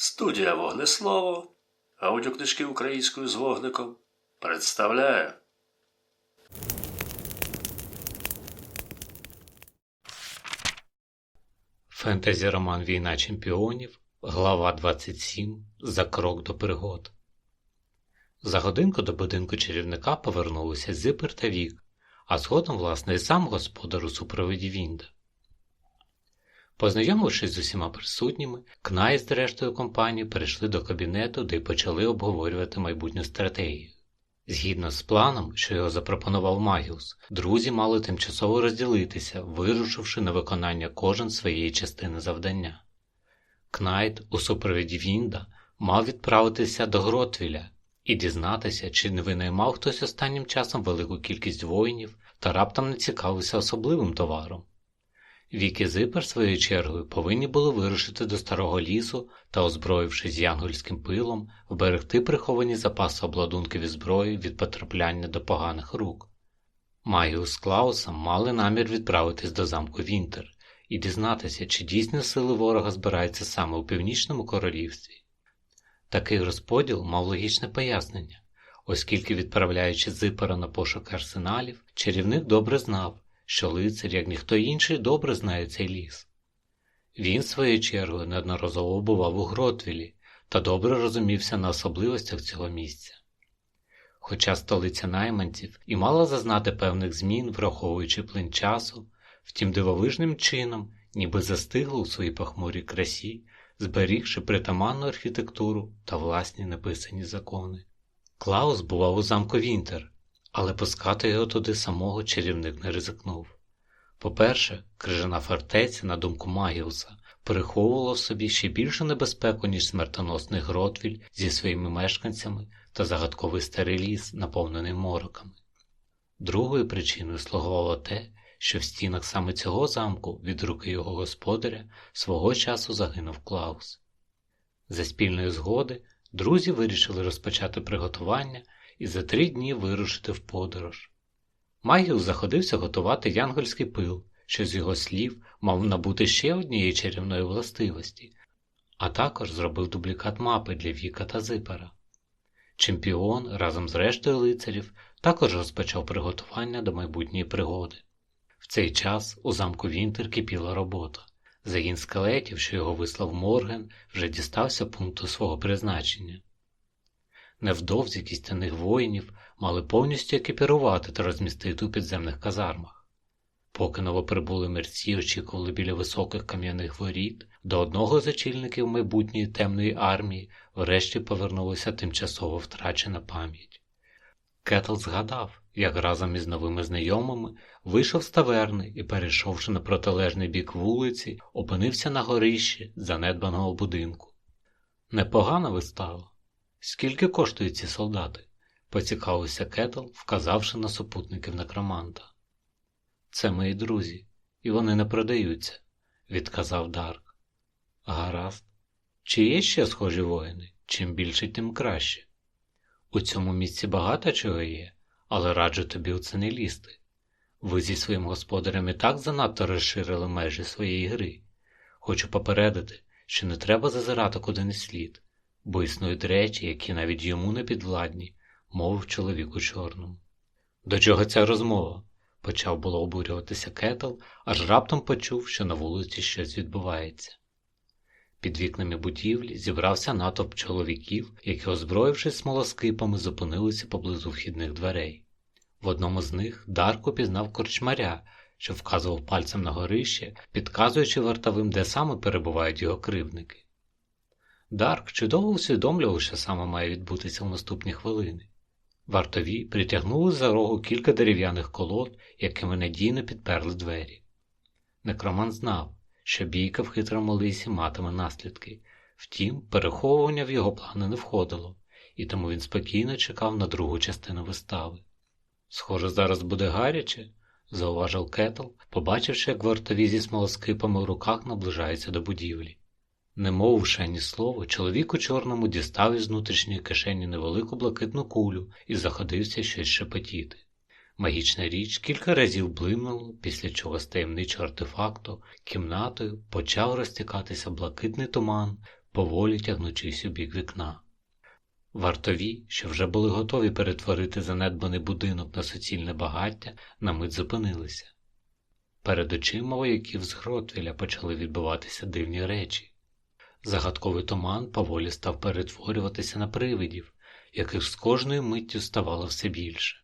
Студія Вогнеслово, аудіокнижки українською з вогником представляє. Фентезі роман Війна чемпіонів, глава 27 За крок до пригод. За годинку до будинку чарівника повернулися Зипер та Вік, а згодом, власне, і сам господар у супроводі Вінда. Познайомившись з усіма присутніми, Кнай з рештою компанії перейшли до кабінету, де й почали обговорювати майбутню стратегію. Згідно з планом, що його запропонував Магіус, друзі мали тимчасово розділитися, вирушивши на виконання кожен своєї частини завдання. Кнайт у супровіді Вінда мав відправитися до Гротвіля і дізнатися, чи не винаймав хтось останнім часом велику кількість воїнів та раптом не цікавився особливим товаром. Вік і Зипер, своєю чергою, повинні були вирушити до старого лісу та, озброївшись янгольським пилом, вберегти приховані запаси обладунків і зброї від потрапляння до поганих рук. Магіус з Клаусом мали намір відправитись до замку Вінтер і дізнатися, чи дійсні сили ворога збираються саме у північному королівстві. Такий розподіл мав логічне пояснення, оскільки, відправляючи Зипера на пошук арсеналів, чарівник добре знав, що лицар, як ніхто інший, добре знає цей ліс. Він, своєю чергою, неодноразово бував у Гротвілі та добре розумівся на особливостях цього місця. Хоча столиця найманців і мала зазнати певних змін, враховуючи плин часу, втім дивовижним чином, ніби застигла у своїй похмурій красі, зберігши притаманну архітектуру та власні написані закони. Клаус бував у замку Вінтер, але пускати його туди самого чарівник не ризикнув. По-перше, крижана фортеця, на думку Магіуса, переховувала в собі ще більшу небезпеку, ніж смертоносний Гротвіль зі своїми мешканцями та загадковий старий ліс, наповнений мороками. Другою причиною слугувало те, що в стінах саме цього замку від руки його господаря свого часу загинув Клаус. За спільної згоди друзі вирішили розпочати приготування і за три дні вирушити в подорож. Магіус заходився готувати янгольський пил, що з його слів мав набути ще однієї чарівної властивості, а також зробив дублікат мапи для Віка та Зипера. Чемпіон разом з рештою лицарів також розпочав приготування до майбутньої пригоди. В цей час у замку Вінтер кипіла робота. Загін скелетів, що його вислав Морген, вже дістався пункту свого призначення. Невдовзі кістяних воїнів мали повністю екіпірувати та розмістити у підземних казармах. Поки новоприбули мерці очікували біля високих кам'яних воріт, до одного з очільників майбутньої темної армії врешті повернулася тимчасово втрачена пам'ять. Кетл згадав, як разом із новими знайомими вийшов з таверни і, перейшовши на протилежний бік вулиці, опинився на горищі занедбаного будинку. Непогана вистава. Скільки коштують ці солдати? поцікавився Кетл, вказавши на супутників некроманта. Це мої друзі, і вони не продаються, відказав Дарк. Гаразд. Чи є ще схожі воїни? Чим більше, тим краще. У цьому місці багато чого є, але раджу тобі у це не лізти. Ви зі своїм господарем і так занадто розширили межі своєї гри. Хочу попередити, що не треба зазирати куди не слід, бо існують речі, які навіть йому не підвладні, мовив чоловік у чорному. До чого ця розмова? почав було обурюватися Кетл, аж раптом почув, що на вулиці щось відбувається. Під вікнами будівлі зібрався натовп чоловіків, які, озброївшись смолоскипами, зупинилися поблизу вхідних дверей. В одному з них Дарко пізнав корчмаря, що вказував пальцем на горище, підказуючи вартовим, де саме перебувають його кривники. Дарк чудово усвідомлював, що саме має відбутися в наступні хвилини. Вартові притягнули за рогу кілька дерев'яних колод, якими надійно підперли двері. Некроман знав, що бійка в хитрому лисі матиме наслідки, втім, переховування в його плани не входило, і тому він спокійно чекав на другу частину вистави. Схоже, зараз буде гаряче, зауважив Кетл, побачивши, як вартові зі смолоскипами в руках наближаються до будівлі. Не мовивши ані слова, чоловік у чорному дістав із внутрішньої кишені невелику блакитну кулю і заходився щось шепотіти. Магічна річ кілька разів блимнула, після чого з таємничого артефакту кімнатою почав розтікатися блакитний туман, поволі тягнучись у бік вікна. Вартові, що вже були готові перетворити занедбаний будинок на суцільне багаття, на мить зупинилися. Перед очима вояків з Гротвіля почали відбуватися дивні речі. Загадковий туман поволі став перетворюватися на привидів, яких з кожною миттю ставало все більше.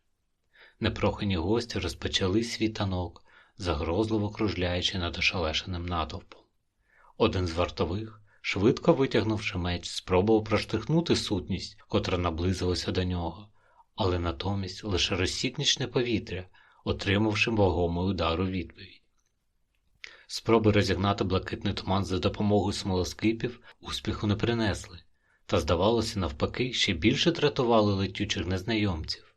Непрохані гості розпочали свій танок, загрозливо кружляючи над ошалешеним натовпом. Один з вартових, швидко витягнувши меч, спробував проштихнути сутність, котра наблизилася до нього, але натомість лише розсікнічне повітря, отримавши вагомий удар у відповідь. Спроби розігнати блакитний туман за допомогою смолоскипів успіху не принесли, та, здавалося, навпаки, ще більше дратували летючих незнайомців.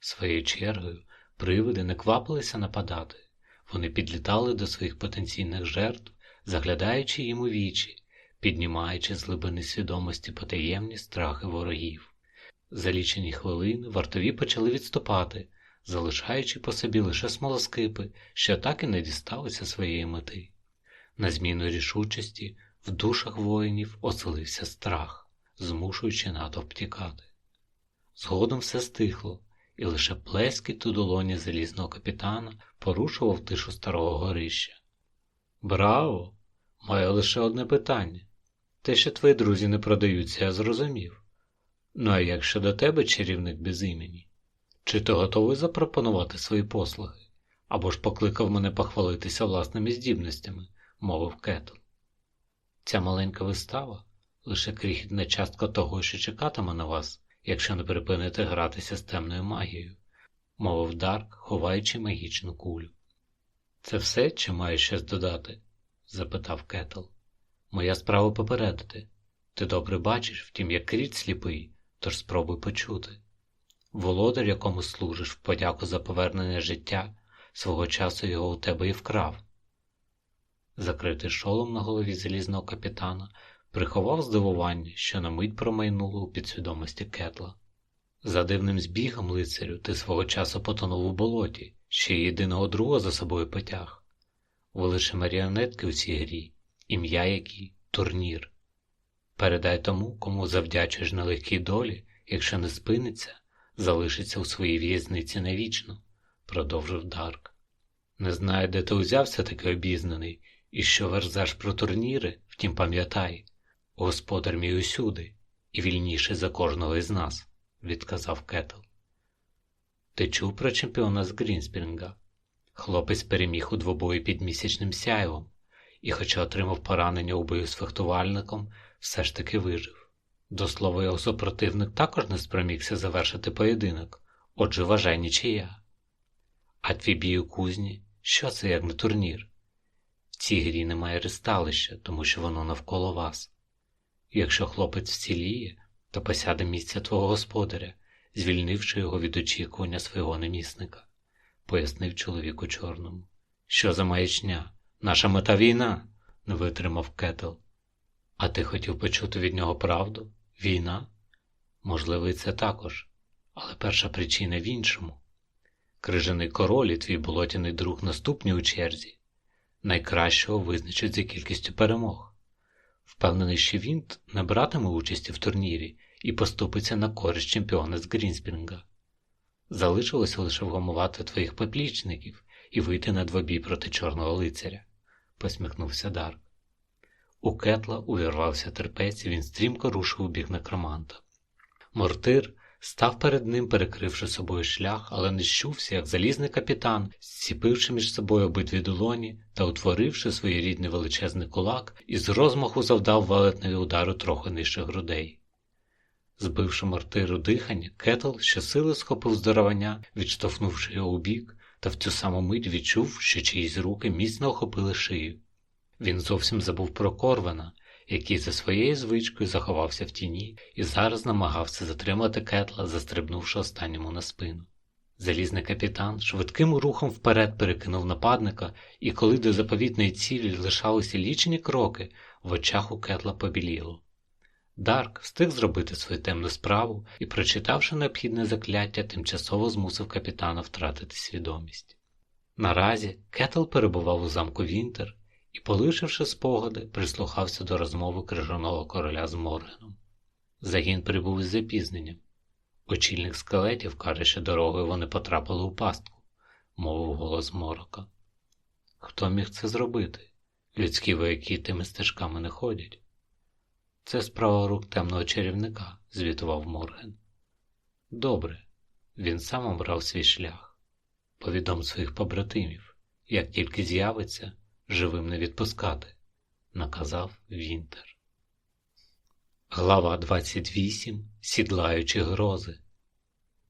Своєю чергою привиди не квапилися нападати, вони підлітали до своїх потенційних жертв, заглядаючи їм у вічі, піднімаючи з глибини свідомості потаємні страхи ворогів. За лічені хвилини вартові почали відступати, залишаючи по собі лише смолоскипи, що так і не дісталися своєї мети. На зміну рішучості в душах воїнів оселився страх, змушуючи натовп тікати. Згодом все стихло, і лише плескіт у долоні залізного капітана порушував тишу старого горища. Браво! Маю лише одне питання. Те, що твої друзі не продаються, я зрозумів. Ну а як щодо тебе, чарівник без імені? Чи ти готовий запропонувати свої послуги? Або ж покликав мене похвалитися власними здібностями, мовив Кетл. Ця маленька вистава лише крихітна частка того, що чекатиме на вас, якщо не припините гратися з темною магією, мовив Дарк, ховаючи магічну кулю. Це все, чи маю щось додати? запитав Кетл. Моя справа попередити. Ти добре бачиш, втім, як кріт сліпий, тож спробуй почути. Володар, якому служиш в подяку за повернення життя, свого часу його у тебе і вкрав. Закритий шолом на голові залізного капітана приховав здивування, що на мить промайнуло у підсвідомості кетла. За дивним збігом, лицарю, ти свого часу потонув у болоті, ще й єдиного друга за собою потяг. Ви лише маріонетки у цій грі, ім'я якій турнір. Передай тому, кому завдячуєш нелегкій долі, якщо не спиниться, залишиться у своїй в'язниці навічно, продовжив Дарк. Не знаю, де ти узявся такий обізнаний, і що верзеш про турніри, втім пам'ятай, господар мій усюди, і вільніший за кожного із нас, відказав Кетл. Ти чув про чемпіона з Грінспрінга? Хлопець переміг у двобої під місячним сяйвом, і, хоча отримав поранення у бою з фехтувальником, все ж таки вижив. До слова, його супротивник також не спромігся завершити поєдинок, отже, вважай нічия. А твій бій у кузні, що це як не турнір? В цій грі немає ристалища, тому що воно навколо вас. Якщо хлопець вціліє, то посяде місця твого господаря, звільнивши його від очікування свого намісника, пояснив чоловік у чорному. Що за маячня? Наша мета війна, не витримав Кетл. А ти хотів почути від нього правду? Війна? Можливо, і це також, але перша причина в іншому. Крижаний король і твій болотяний друг наступні у черзі. Найкращого визначать за кількістю перемог. Впевнений, що він не братиме участі в турнірі і поступиться на користь чемпіона з Грінспрінга. Залишилося лише вгамувати твоїх поплічників і вийти на двобій проти чорного лицаря, посміхнувся Дарк. У кетла увірвався терпець, і він стрімко рушив у бік некроманта. Мортир став перед ним, перекривши собою шлях, але не щувся, як залізний капітан, зціпивши між собою обидві долоні та утворивши своєрідний величезний кулак, із розмаху завдав велетневі удару трохи нижче грудей. Збивши мортиру дихання, кетл щосили схопив здоровання, відштовхнувши його у бік, та в цю саму мить відчув, що чиїсь руки міцно охопили шию. Він зовсім забув про Корвана, який за своєю звичкою заховався в тіні і зараз намагався затримати кетла, застрибнувши останньому на спину. Залізний капітан швидким рухом вперед перекинув нападника, і коли до заповітної цілі лишалися лічені кроки, в очах у кетла побіліло. Дарк встиг зробити свою темну справу і, прочитавши необхідне закляття, тимчасово змусив капітана втратити свідомість. Наразі Кетл перебував у замку Вінтер і, полишивши спогади, прислухався до розмови крижаного короля з Моргеном. Загін прибув із запізненням. Очільник скелетів каже, що дорогою вони потрапили у пастку, мовив голос морока. Хто міг це зробити? Людські вояки тими стежками не ходять. Це справа рук темного чарівника, звітував Морген. Добре, він сам обрав свій шлях. Повідом своїх побратимів, як тільки з'явиться, живим не відпускати, наказав Вінтер. Глава 28. Сідлаючі грози.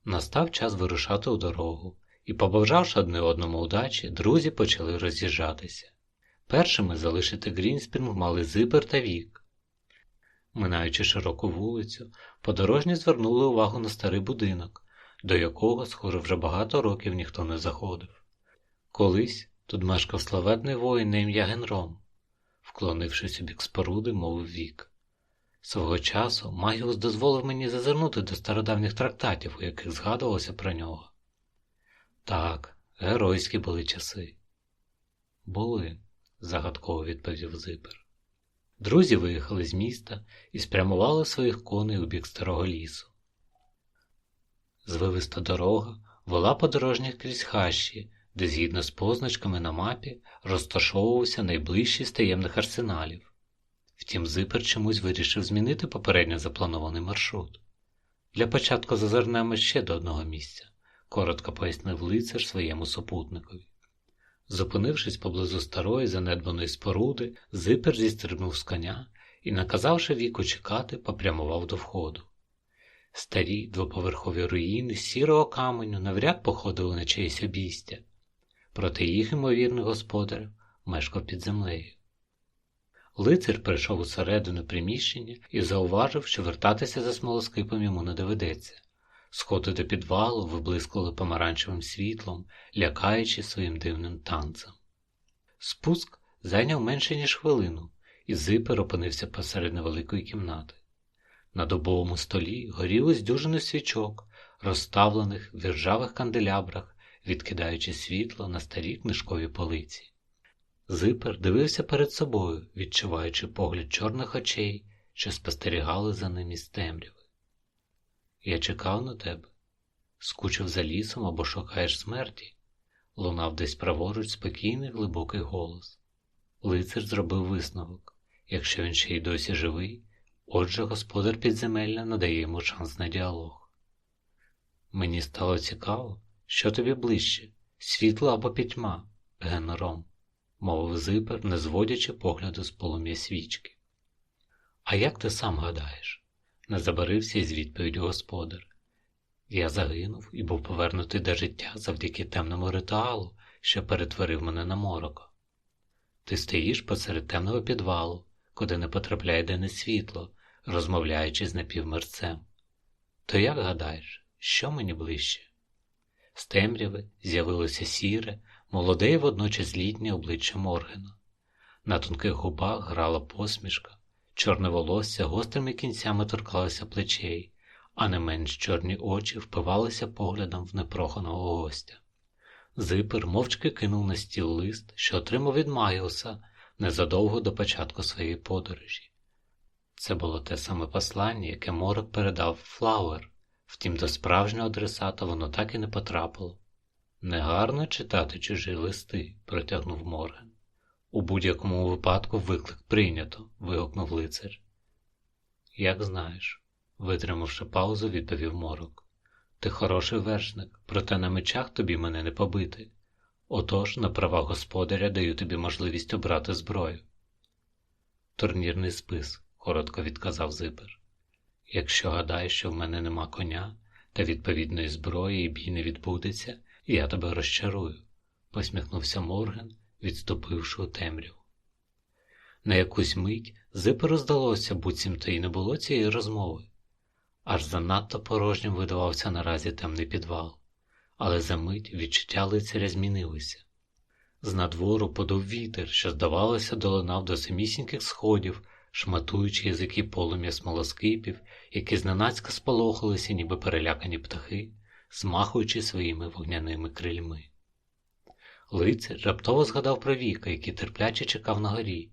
Настав час вирушати у дорогу, і, побажавши одне одному удачі, друзі почали роз'їжджатися. Першими залишити Грінспінг мали Зибер та Вік. Минаючи широку вулицю, подорожні звернули увагу на старий будинок, до якого, схоже, вже багато років ніхто не заходив. Колись тут мешкав славетний воїн на ім'я Генром, вклонившись у бік споруди, мовив Вік. Свого часу Магіус дозволив мені зазирнути до стародавніх трактатів, у яких згадувалося про нього. Так, геройські були часи. Були, загадково відповів Зипер. Друзі виїхали з міста і спрямували своїх коней у бік старого лісу. Звивиста дорога вела подорожніх крізь хащі, де згідно з позначками на мапі розташовувався найближчий з таємних арсеналів. Втім, Зипер чомусь вирішив змінити попередньо запланований маршрут. Для початку зазирнемо ще до одного місця, коротко пояснив лицар своєму супутникові. Зупинившись поблизу старої занедбаної споруди, Зипер зістрибнув з коня і, наказавши віку чекати, попрямував до входу. Старі двоповерхові руїни з сірого каменю навряд походили на чиєсь обійстя, проте їх ймовірний господар мешкав під землею. Лицар прийшов усередину приміщення і зауважив, що вертатися за смолоскипом йому не доведеться. Сходи до підвалу виблискували помаранчевим світлом, лякаючи своїм дивним танцем. Спуск зайняв менше, ніж хвилину, і зипер опинився посеред невеликої кімнати. На дубовому столі горіли з дюжини свічок, розставлених в іржавих канделябрах, відкидаючи світло на старі книжкові полиці. Зипер дивився перед собою, відчуваючи погляд чорних очей, що спостерігали за ним із темряви. Я чекав на тебе, скучив за лісом або шукаєш смерті, лунав десь праворуч спокійний глибокий голос. Лицар зробив висновок якщо він ще й досі живий, отже господар підземелля надає йому шанс на діалог. Мені стало цікаво, що тобі ближче світло або пітьма, генером, мовив зипер, не зводячи погляду з полум'я свічки. А як ти сам гадаєш? не забарився із відповіддю господар. Я загинув і був повернутий до життя завдяки темному ритуалу, що перетворив мене на морока. Ти стоїш посеред темного підвалу, куди не потрапляє денне світло, розмовляючи з напівмерцем. То як гадаєш, що мені ближче? З темряви з'явилося сіре, молоде й водночас літнє обличчя Моргена. На тонких губах грала посмішка, чорне волосся гострими кінцями торкалося плечей, а не менш чорні очі впивалися поглядом в непроханого гостя. Зипер мовчки кинув на стіл лист, що отримав від Майоса незадовго до початку своєї подорожі. Це було те саме послання, яке Морок передав Флауер, втім до справжнього адресата воно так і не потрапило. Негарно читати чужі листи, протягнув Морген. У будь-якому випадку виклик прийнято, вигукнув лицар. Як знаєш, витримавши паузу, відповів морок. Ти хороший вершник, проте на мечах тобі мене не побити. Отож, на права господаря даю тобі можливість обрати зброю. Турнірний спис, коротко відказав Зипер. Якщо гадаєш, що в мене нема коня та відповідної зброї і бій не відбудеться, я тебе розчарую, посміхнувся Морген, відступивши у темряву. На якусь мить Зиперу здалося, буцімто і не було цієї розмови. Аж занадто порожнім видавався наразі темний підвал, але за мить відчуття лицаря змінилися. З надвору подув вітер, що, здавалося, долинав до самісіньких сходів, шматуючи язики полум'я смолоскипів, які зненацька сполохалися, ніби перелякані птахи, змахуючи своїми вогняними крильми. Лицар раптово згадав про віка, який терпляче чекав на горі.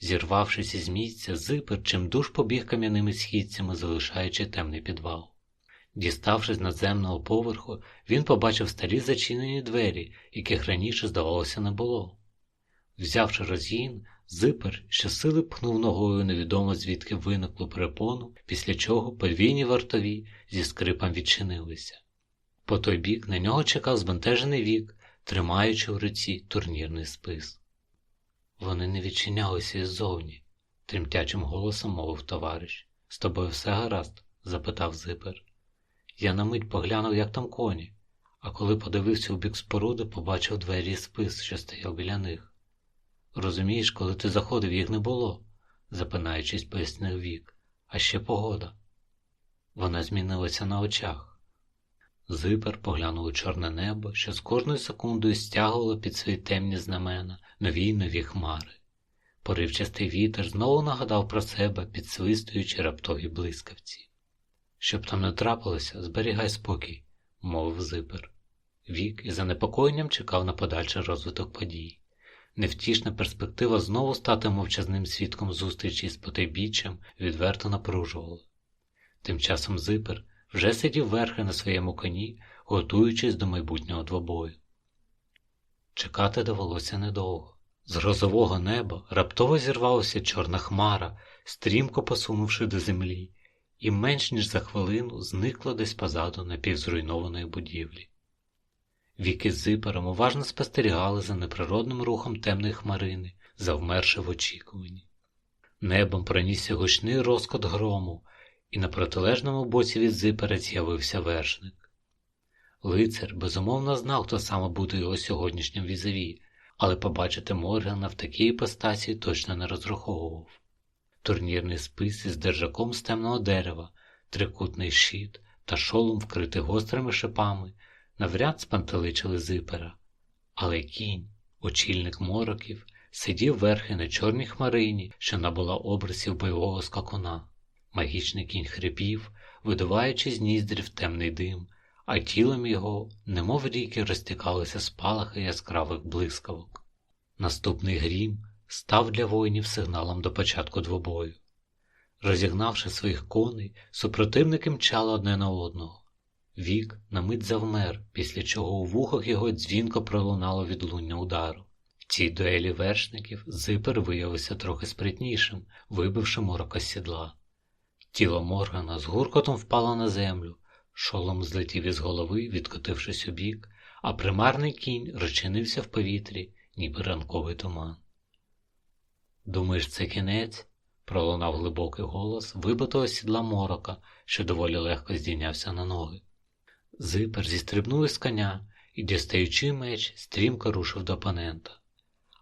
Зірвавшись із місця, зипер чимдуж побіг кам'яними східцями, залишаючи темний підвал. Діставшись надземного поверху, він побачив старі зачинені двері, яких раніше, здавалося, не було. Взявши розгін, зипер щосили пхнув ногою невідомо звідки виниклу перепону, після чого подвійні вартові зі скрипом відчинилися. По той бік на нього чекав збентежений вік, тримаючи в руці турнірний спис. Вони не відчинялися іззовні, тремтячим голосом мовив товариш. З тобою все гаразд? запитав зипер. Я на мить поглянув, як там коні, а коли подивився у бік споруди, побачив двері спис, що стояв біля них. Розумієш, коли ти заходив, їх не було, запинаючись, пояснив вік, а ще погода. Вона змінилася на очах. Зипер поглянув у чорне небо, що з кожною секундою стягувало під свої темні знамена нові й нові хмари. Поривчастий вітер знову нагадав про себе, підсвистуючи раптові блискавці. Щоб там не трапилося, зберігай спокій, мовив зипер. Вік із занепокоєнням чекав на подальший розвиток подій. Невтішна перспектива знову стати мовчазним свідком зустрічі з потайбіччям відверто напружувала. Тим часом зипер вже сидів верхи на своєму коні, готуючись до майбутнього двобою. Чекати довелося недовго. З грозового неба раптово зірвалася чорна хмара, стрімко посунувши до землі, і менш ніж за хвилину зникла десь позаду напівзруйнованої будівлі. Віки зипером уважно спостерігали за неприродним рухом темної хмарини, завмерши в очікуванні. Небом пронісся гучний розкот грому, і на протилежному боці від зипера з'явився вершник. Лицар безумовно знав, хто саме буде його сьогоднішнім візаві, але побачити Моргана в такій іпостасі точно не розраховував. Турнірний спис із держаком з темного дерева, трикутний щит та шолом, вкритий гострими шипами, навряд спантеличили зипера. Але кінь, очільник мороків, сидів верхи на чорній хмарині, що набула обрисів бойового скакуна. Магічний кінь хрипів, видуваючи з ніздрів темний дим, а тілом його, немов ріки, розтікалися спалахи яскравих блискавок. Наступний грім став для воїнів сигналом до початку двобою. Розігнавши своїх коней, супротивники мчали одне на одного. Вік на мить завмер, після чого у вухах його дзвінко пролунало відлуння удару. В цій дуелі вершників зипер виявився трохи спритнішим, вибивши морока сідла. Тіло Моргана з гуркотом впало на землю, шолом злетів із голови, відкотившись у бік, а примарний кінь розчинився в повітрі, ніби ранковий туман. Думаєш, це кінець? пролунав глибокий голос вибитого сідла морока, що доволі легко здійнявся на ноги. Зипер зістрибнув із коня і, дістаючи меч, стрімко рушив до опонента,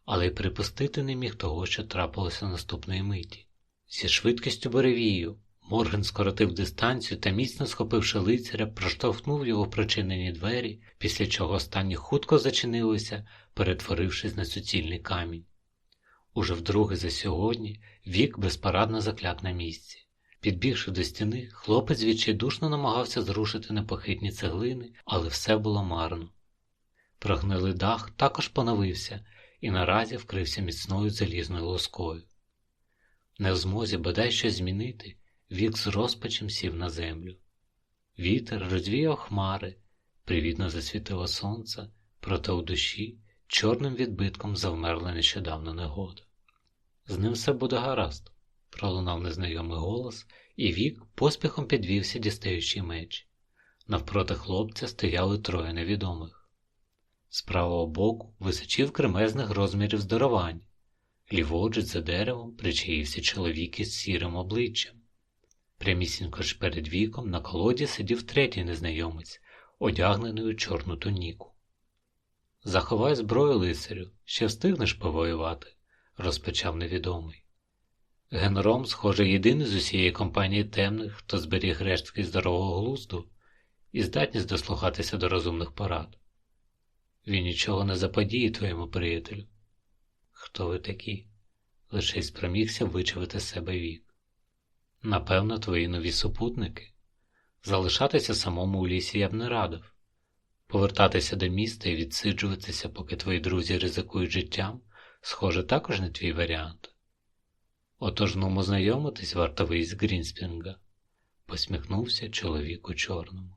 але й припустити не міг того, що трапилося наступної миті. Зі швидкістю буревію Морген скоротив дистанцію та, міцно схопивши лицаря, проштовхнув його в прочинені двері, після чого останні хутко зачинилися, перетворившись на суцільний камінь. Уже вдруге за сьогодні вік безпарадно закляк на місці. Підбігши до стіни, хлопець відчайдушно намагався зрушити непохитні цеглини, але все було марно. Прогнилий дах також поновився і наразі вкрився міцною залізною лоскою. Не в змозі бодай щось змінити, вік з розпачем сів на землю. Вітер розвіяв хмари, привітно засвітило сонце, проте у душі чорним відбитком завмерла нещодавно негода. З ним все буде гаразд, пролунав незнайомий голос, і вік поспіхом підвівся, дістаючи меч. Навпроти хлопця стояли троє невідомих. З правого боку височив кремезних розмірів здоровань. Ліворуч за деревом причаївся чоловік із сірим обличчям. Прямісінько ж перед віком на колоді сидів третій незнайомець, одягнений у чорну туніку. Заховай зброю, лицарю, ще встигнеш повоювати, розпочав невідомий. Генром, схоже, єдиний з усієї компанії темних, хто зберіг рештки здорового глузду і здатність дослухатися до розумних порад. Він нічого не заподіє твоєму приятелю. Хто ви такі? лише й спромігся вичавити себе вік. Напевно, твої нові супутники. Залишатися самому у лісі я б не радив. Повертатися до міста і відсиджуватися, поки твої друзі ризикують життям, схоже, також не твій варіант. Отож нумо знайомитись, вартовий з Грінспінга, посміхнувся чоловік у чорному.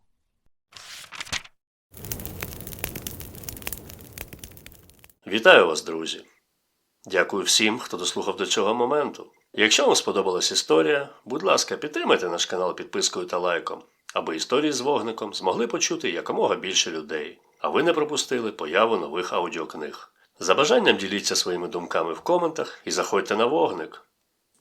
Вітаю вас, друзі! Дякую всім, хто дослухав до цього моменту. Якщо вам сподобалась історія, будь ласка, підтримайте наш канал підпискою та лайком, аби історії з вогником змогли почути якомога більше людей, а ви не пропустили появу нових аудіокниг. За бажанням діліться своїми думками в коментах і заходьте на вогник.